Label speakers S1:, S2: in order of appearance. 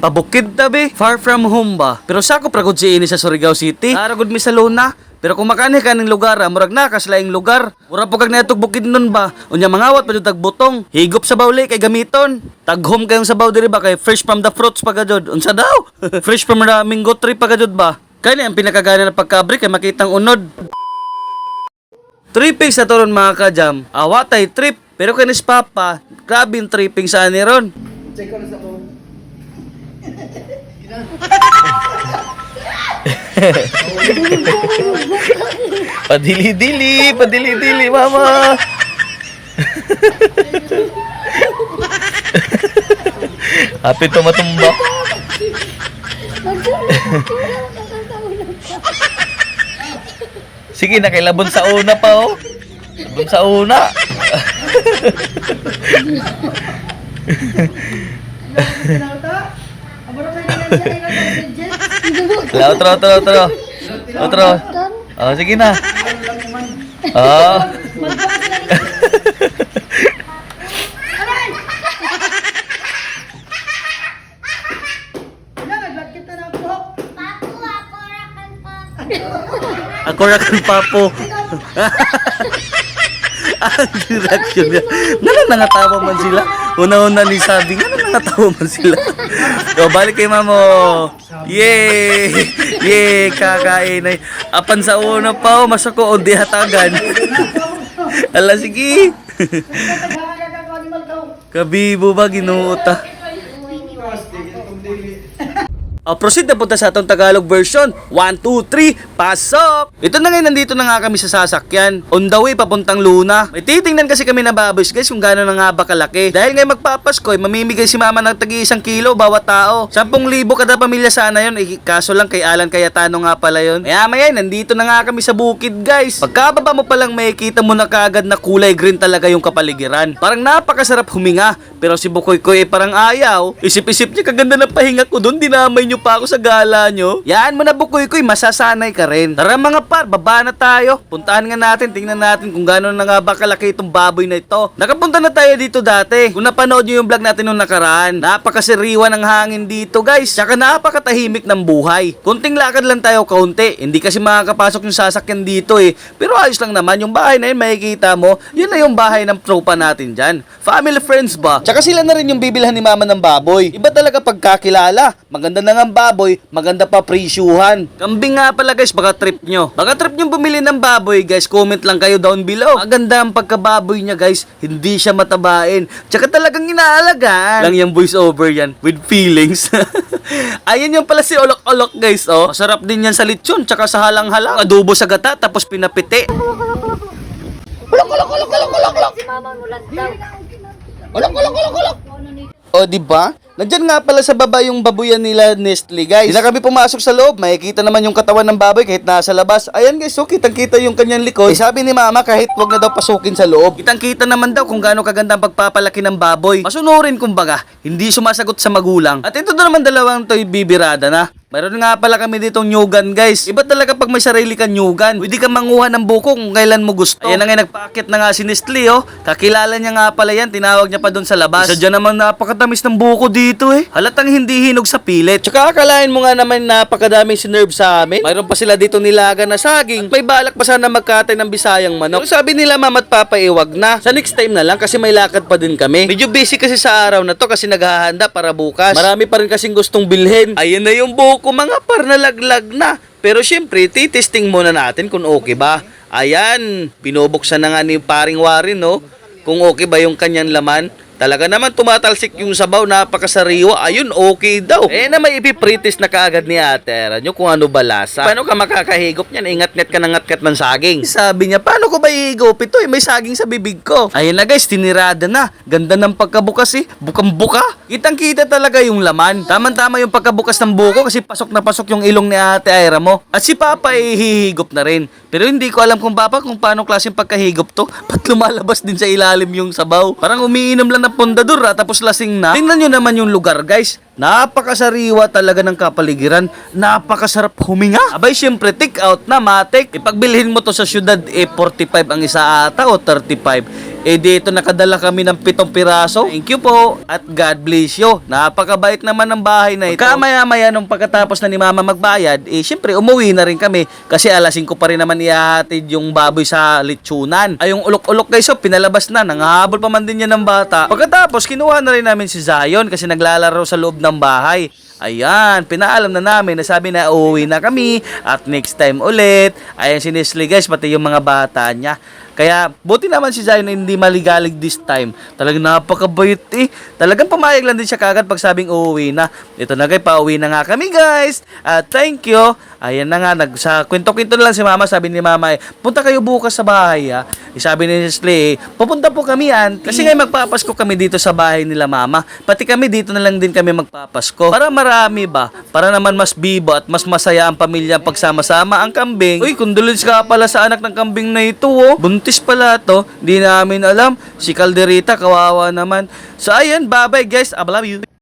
S1: Pabukid tabi, far from home ba? Pero sa ako pragod si ini sa Surigao City. Aragod mi sa Luna. Pero kung makani ka ning lugar, ah, murag na kaslaing lugar. Mura po kag natog bukid nun ba? Unya mangawat pa tag butong. Higop sa bawli kay gamiton. Taghom kayong sa baw diri ba kay fresh from the fruits pa gajud. Unsa daw? fresh from the mango tree pa gajud ba? Kani ang pinakagana na pagkabri kay makitang unod. Tripping sa turon mga kajam. Awatay trip. Pero kanis papa, grabe yung tripping sa ani ron. Padili-dili, padili-dili, mama. Happy to matumba. Sige na, kay labon sa una pa, oh. Labon sa una. La, otro, otro, otro. Otro. Oh, sige na. Oh. Ako rakan papo. Ang direksyon niya. Nga nangatawa man sila. Una-una ni sabi, nga nangatawa man sila. o, balik kay mamo. Yay! Yay! Kakain ay. Apan sa una pa, oh, masako o di hatagan. Ala, sige. Kabibo ba, ginuuta? O, proceed na punta sa atong Tagalog version. 1, 2, 3, pasok! Ito na ngayon, nandito na nga kami sa sasakyan. On the way, papuntang Luna. May titingnan kasi kami na baboys, guys, kung gano'n na nga ba kalaki. Dahil ngayon magpapasko, eh, mamimigay si mama ng tagi isang kilo bawat tao. 10,000 kada pamilya sana yun. Eh, kaso lang kay Alan Cayetano nga pala yun. Kaya maya, nandito na nga kami sa bukid, guys. Pagkababa mo palang makikita mo na kaagad na kulay green talaga yung kapaligiran. Parang napakasarap huminga. Pero si Bukoy Koy eh, parang ayaw. Isip-isip niya kaganda ng pahinga ko doon. Dinamay niyo pa ako sa gala niyo. Yan mo na Bukoy Koy, masasanay ka rin. Tara mga par, baba na tayo. Puntahan nga natin, tingnan natin kung gano'n na nga ba kalaki itong baboy na ito. Nakapunta na tayo dito dati. Kung napanood niyo yung vlog natin nung nakaraan, napakasiriwa ng hangin dito guys. Tsaka napakatahimik ng buhay. Kunting lakad lang tayo kaunti. Hindi kasi makakapasok yung sasakyan dito eh. Pero ayos lang naman, yung bahay na yun makikita mo, yun na yung bahay ng tropa natin dyan. Family friends ba? Tsaka sila na rin yung bibilhan ni mama ng baboy. Iba talaga pagkakilala. Maganda na nga ang baboy, maganda pa presyuhan. Kambing nga pala guys, baka trip nyo. Baka trip nyo bumili ng baboy guys, comment lang kayo down below. Maganda ang pagkababoy niya guys, hindi siya matabain. Tsaka talagang inaalagaan. Lang yung voice over yan, with feelings. Ayan yung pala si Olok-Olok guys, oh. Masarap din yan sa lechon, tsaka sa halang-halang. Adobo sa gata, tapos pinapiti.
S2: Si mama mulat daw.
S1: O, di ba? Nandyan nga pala sa baba yung babuyan nila Nestle, guys. Hindi na kami pumasok sa loob. Makikita naman yung katawan ng baboy kahit nasa labas. Ayan guys, so kitang-kita yung kanyang likod. Eh, sabi ni mama kahit wag na daw pasukin sa loob. Kitang-kita naman daw kung gaano kaganda ang pagpapalaki ng baboy. Masunurin kumbaga, hindi sumasagot sa magulang. At ito na naman dalawang to'y bibirada na. Mayroon nga pala kami ditong nyugan guys. Iba talaga pag may sarili kang nyugan. Pwede kang manguha ng buko kung kailan mo gusto. Ayan na nga nagpakit na nga si Nestle oh. Kakilala niya nga pala yan. Tinawag niya pa doon sa labas. Isa dyan naman napakatamis ng buko dito eh. Halatang hindi hinog sa pilit. Tsaka akalain mo nga naman napakadaming sinerve sa amin. Mayroon pa sila dito nilaga na saging. At may balak pa sana magkatay ng bisayang manok. Pero sabi nila mama at papa iwag na. Sa next time na lang kasi may lakad pa din kami. Medyo busy kasi sa araw na to kasi naghahanda para bukas. Marami pa rin kasing gustong bilhin. Ayan na yung buko mga par nalaglag na. Pero syempre, titesting muna natin kung okay ba. Ayan, binubuksan na nga ni paring Warin, no? Kung okay ba yung kanyang laman. Talaga naman tumatalsik yung sabaw, napakasariwa. Ayun, okay daw. Eh na may ipipritis na kaagad ni ate. Alam nyo kung ano ba lasa. Paano ka makakahigop niyan? Ingat-ngat ka ng ngat-ngat ng saging. Sabi niya, paano ko ba ihigop ito? Eh, may saging sa bibig ko. Ayun na guys, tinirada na. Ganda ng pagkabukas eh. Bukang-buka. Kitang-kita talaga yung laman. Tama-tama yung pagkabukas ng buko kasi pasok na pasok yung ilong ni ate Ira mo. At si Papa eh, hihigop na rin. Pero hindi ko alam kung Papa kung paano klaseng pagkahigop to. Ba't lumalabas din sa ilalim yung sabaw? Parang umiinom lang ng pondador ah, tapos lasing na. Tingnan nyo naman yung lugar guys. Napakasariwa talaga ng kapaligiran. Napakasarap huminga. Abay, syempre, take out na, matik. Ipagbilhin mo to sa syudad, eh, 45 ang isa ata o 35. Eh dito nakadala kami ng pitong piraso. Thank you po at God bless you. Napakabait naman ng bahay na ito. Kamaya-maya nung pagkatapos na ni Mama magbayad, eh syempre umuwi na rin kami kasi alas 5 pa rin naman ihahatid yung baboy sa litsunan. Ay yung ulok-ulok guys, so pinalabas na. Nangahabol pa man din yan ng bata. Pagkatapos kinuha na rin namin si Zion kasi naglalaro sa loob ng bahay. Ayan, pinaalam na namin na sabi na uuwi na kami at next time ulit. Ayan si Nestle guys, pati yung mga bata niya. Kaya buti naman si Zion hindi maligalig this time. Talagang napakabait eh. Talagang pumayag lang din siya kagad pag sabing uuwi na. Ito na guys, pauwi na nga kami guys. At thank you. Ayan na nga, nag, sa kwento-kwento na lang si mama. Sabi ni mama eh, punta kayo bukas sa bahay ha. Eh, sabi ni Nestle, eh, pupunta po kami auntie. Kasi ngayon magpapasko kami dito sa bahay nila mama. Pati kami dito na lang din kami magpapasko. Para marami ba? Para naman mas bibo at mas masaya ang pamilya pagsama-sama ang kambing. Uy, condolence ka pala sa anak ng kambing na ito oh. Buntis pala to. Di namin alam. Si Calderita, kawawa naman. So ayan, bye-bye guys. I love you.